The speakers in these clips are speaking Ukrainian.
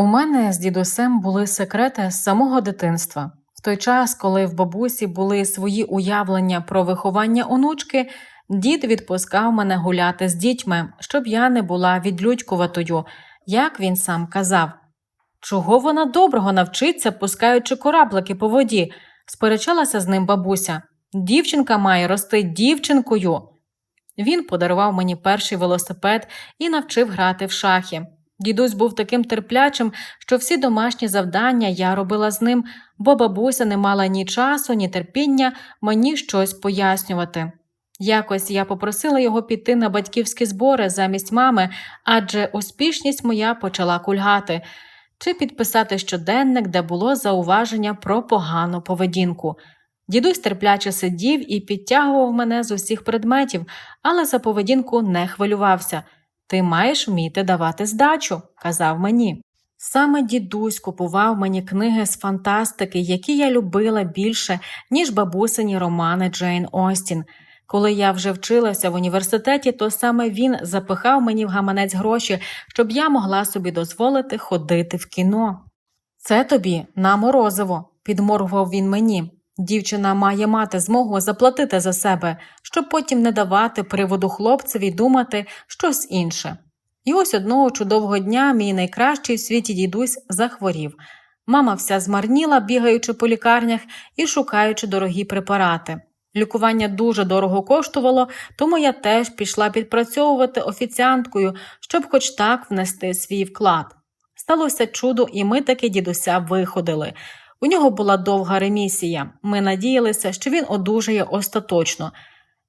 У мене з дідусем були секрети з самого дитинства. В той час, коли в бабусі були свої уявлення про виховання онучки, дід відпускав мене гуляти з дітьми, щоб я не була відлюдькуватою, як він сам казав. Чого вона доброго навчиться, пускаючи кораблики по воді? сперечалася з ним бабуся. Дівчинка має рости дівчинкою. Він подарував мені перший велосипед і навчив грати в шахи. Дідусь був таким терплячим, що всі домашні завдання я робила з ним, бо бабуся не мала ні часу, ні терпіння мені щось пояснювати. Якось я попросила його піти на батьківські збори замість мами, адже успішність моя почала кульгати, чи підписати щоденник, де було зауваження про погану поведінку. Дідусь терпляче сидів і підтягував мене з усіх предметів, але за поведінку не хвилювався. Ти маєш вміти давати здачу, казав мені. Саме дідусь купував мені книги з фантастики, які я любила більше, ніж бабусині романи Джейн Остін. Коли я вже вчилася в університеті, то саме він запихав мені в гаманець гроші, щоб я могла собі дозволити ходити в кіно. Це тобі на морозиво, підморгував він мені. Дівчина має мати змогу заплатити за себе, щоб потім не давати приводу хлопцеві думати щось інше. І ось одного чудового дня мій найкращий в світі дідусь захворів. Мама вся змарніла, бігаючи по лікарнях і шукаючи дорогі препарати. Лікування дуже дорого коштувало, тому я теж пішла підпрацьовувати офіціанткою, щоб хоч так внести свій вклад. Сталося чудо, і ми таки дідуся виходили. У нього була довга ремісія. Ми надіялися, що він одужає остаточно.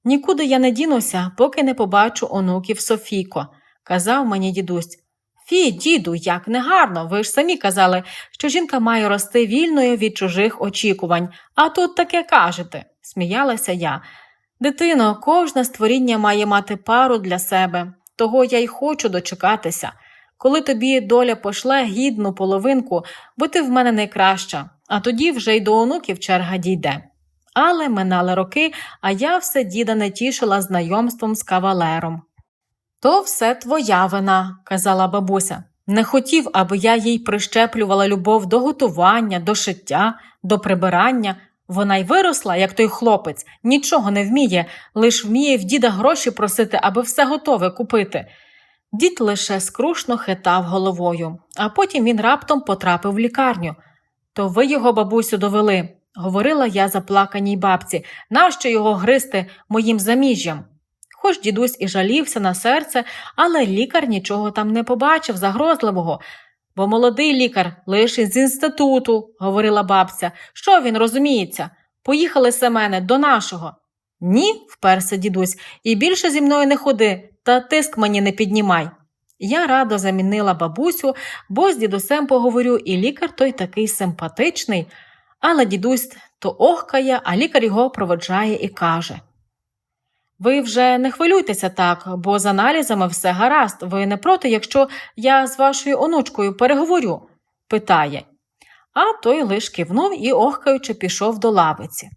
Нікуди я не дінуся, поки не побачу онуків Софійко, казав мені дідусь. Фі, діду, як негарно. Ви ж самі казали, що жінка має рости вільною від чужих очікувань, а тут таке кажете, сміялася я. Дитино, кожне створіння має мати пару для себе, того я й хочу дочекатися. Коли тобі доля пошле гідну половинку, бо ти в мене найкраща, а тоді вже й до онуків черга дійде. Але минали роки, а я все діда не тішила знайомством з кавалером. То все твоя вина, казала бабуся. Не хотів, аби я їй прищеплювала любов до готування, до шиття, до прибирання. Вона й виросла, як той хлопець, нічого не вміє, лиш вміє в діда гроші просити, аби все готове купити. Дід лише скрушно хитав головою, а потім він раптом потрапив в лікарню. То ви його, бабусю, довели, говорила я заплаканій бабці, нащо його гризти моїм заміжжям? Хоч дідусь і жалівся на серце, але лікар нічого там не побачив загрозливого. Бо молодий лікар лише з інституту, говорила бабця. Що він розуміється? Поїхали Семене до нашого. Ні, вперся дідусь, і більше зі мною не ходи, та тиск мені не піднімай. Я радо замінила бабусю, бо з дідусем поговорю, і лікар той такий симпатичний, але дідусь то охкає, а лікар його проводжає і каже. Ви вже не хвилюйтеся так, бо з аналізами все гаразд. Ви не проти, якщо я з вашою онучкою переговорю? питає. А той лиш кивнув і, охкаючи, пішов до лавиці.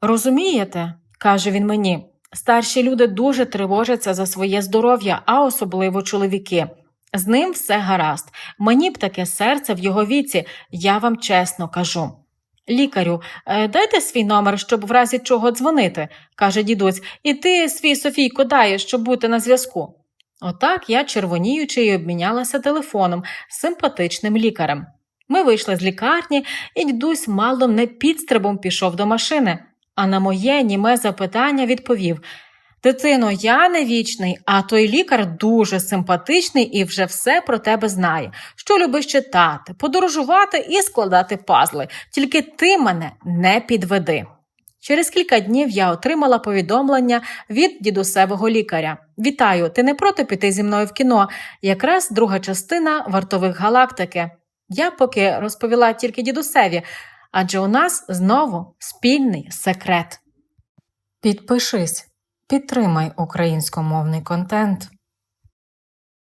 Розумієте, каже він мені, старші люди дуже тривожаться за своє здоров'я, а особливо чоловіки. З ним все гаразд. Мені б таке серце в його віці, я вам чесно кажу. Лікарю, е, дайте свій номер, щоб в разі чого дзвонити, каже дідусь, і ти свій Софійко даєш, щоб бути на зв'язку. Отак я, червоніючи, й обмінялася телефоном з симпатичним лікарем. Ми вийшли з лікарні, і дідусь мало не підстрибом пішов до машини, а на моє німе запитання відповів Дитино, я не вічний, а той лікар дуже симпатичний і вже все про тебе знає, що любиш читати, подорожувати і складати пазли, тільки ти мене не підведи. Через кілька днів я отримала повідомлення від дідусевого лікаря. Вітаю, ти не проти піти зі мною в кіно, якраз друга частина вартових галактики. Я поки розповіла тільки дідусеві, адже у нас знову спільний секрет. Підпишись. Підтримай українськомовний контент.